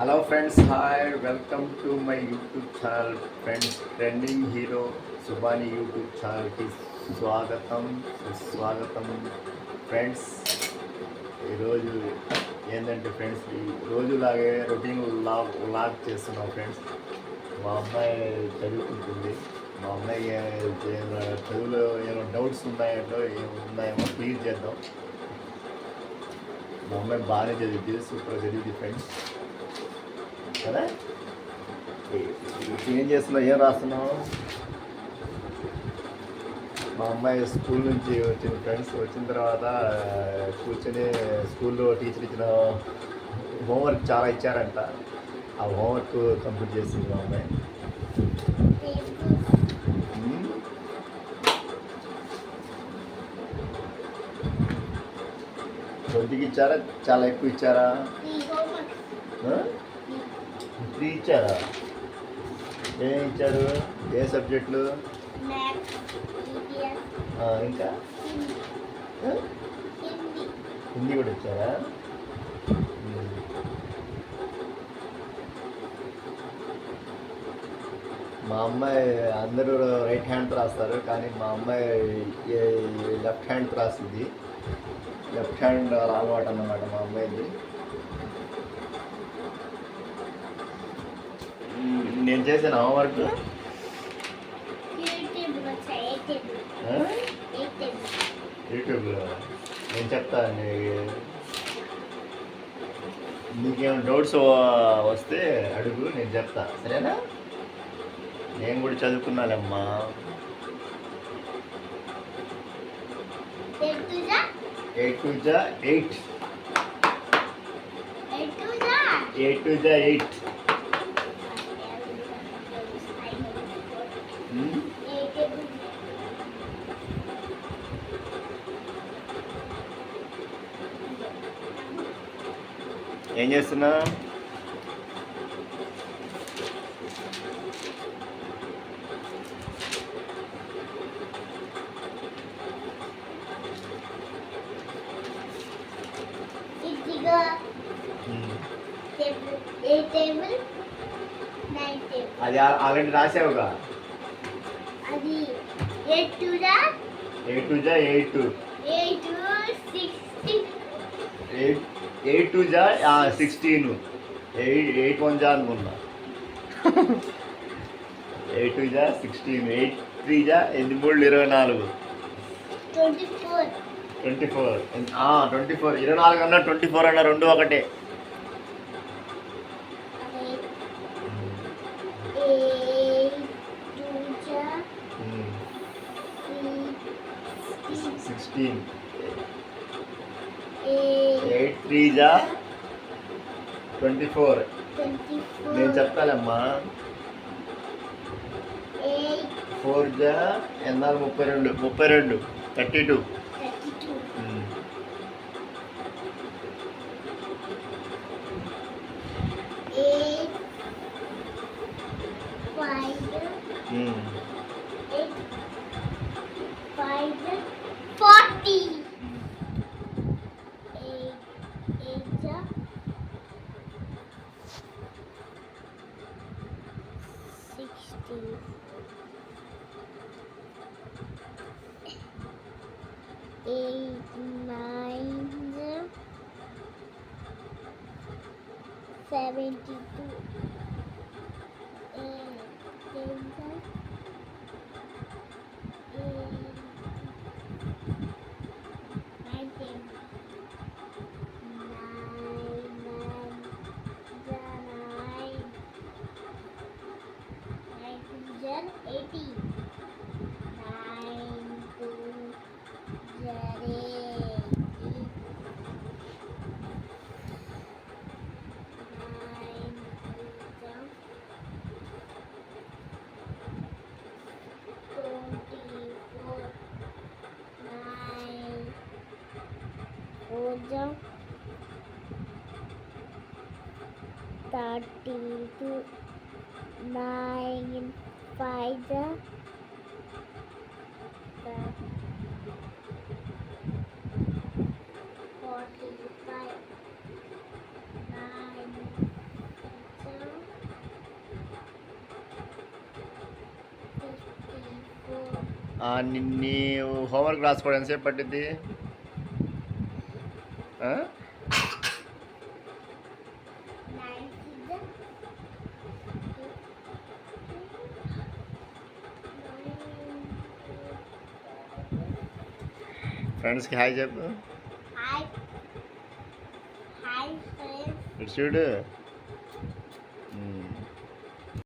Hello friends hi welcome to my YouTube channel friends trending hero Subani YouTube ఛానల్కి స్వాగతం. సుస్వాగతం friends ఈరోజు ఏంటంటే ఫ్రెండ్స్ ఈ రోజులాగే రొటీన్ లాగ్ లాగ్ చేస్తున్నాం ఫ్రెండ్స్ మా అమ్మాయి చదువుకుంటుంది. మా అమ్మాయి చదువులో ఏమైనా డౌట్స్ ఉన్నాయంటో ఏమో ఉన్నాయేమో క్లియర్ చేద్దాం. మా అమ్మాయి బాగానే చదివింది సూపర్ చదివింది ఫ్రెండ్స్ కదా? ఏం చేస్తున్నావు? ఏం రాస్తున్నావు? మా అమ్మాయి స్కూల్ నుంచి వచ్చిన ఫ్రెండ్స్. వచ్చిన తర్వాత కూర్చొని స్కూల్లో టీచర్ ఇచ్చిన హోంవర్క్ చాలా ఇచ్చారంట. ఆ హోంవర్క్ కంప్లీట్ చేసింది మా అమ్మాయి. ట్వంటీకి ఇచ్చారా? చాలా ఎక్కువ ఇచ్చారా? త్రీ ఇచ్చారా? ఏం ఇచ్చారు? ఏ సబ్జెక్టులు? ఇంకా? హిందీ. కూడా ఇచ్చారా. మా అమ్మాయి అందరూ రైట్ హ్యాండ్ రాస్తారు కానీ మా అమ్మాయి లెఫ్ట్ హ్యాండ్ రాసింది. లెఫ్ట్ హ్యాండ్ అలవాటు అన్నమాట మా అమ్మాయిది. నేను చేసిన హోంవర్క్ యూట్యూబ్లో నేను చెప్తాను నీకేమైనా డౌట్స్ వస్తే అడుగు నేను చెప్తా. సరేనా? నేను కూడా చదువుకున్నానమ్మా. ఎయిట్ టూ జా ఎయిట్. ఎయిట్ టూ జా ఎయిట్. ఏం చేస్తున్నా? టేబుల్? అది ఆల్రెడీ రాసావుగా. ఎయిట్ టూ దా ఎయిట్ టూ జా eight. Two eight eight eight two జా సిక్స్టీన్. ఎయిట్ ఎయిట్ వన్ జా అనుకున్నా ఎయిట్ టూ జా సిక్స్టీన్. ఎయిట్ త్రీ జా ఎనిమిది మూడు ఇరవై నాలుగు. Twenty four. Twenty four. Twenty four. ఇరవై నాలుగు అన్నా ట్వంటీ ఫోర్ అన్నా రెండు ఒకటే. సిక్స్టీన్ ఎయిట్ త్రీ జా ట్వంటీ ఫోర్ నేను చెప్తానమ్మా ఫోర్ జా ఎన్నాళ్ళు? ముప్పై రెండు. ముప్పై రెండు. Thirty two thirty two eight five eight five forty eight eight sixty eight Kitty. 32 9 divider the 45 nine, two, 54. Uh, ನೀವು ಹೋಮ್ವರ್ಕ್ ಕ್ಲಾಸ್ ಕೊಡಿ ಅನ್ಸಿ ಪಟ್ಟಿದ್ದಿ ಹಾಂ ఫ్రెండ్స్కి హాయ్ చెప్పు. ఇటు చూడు.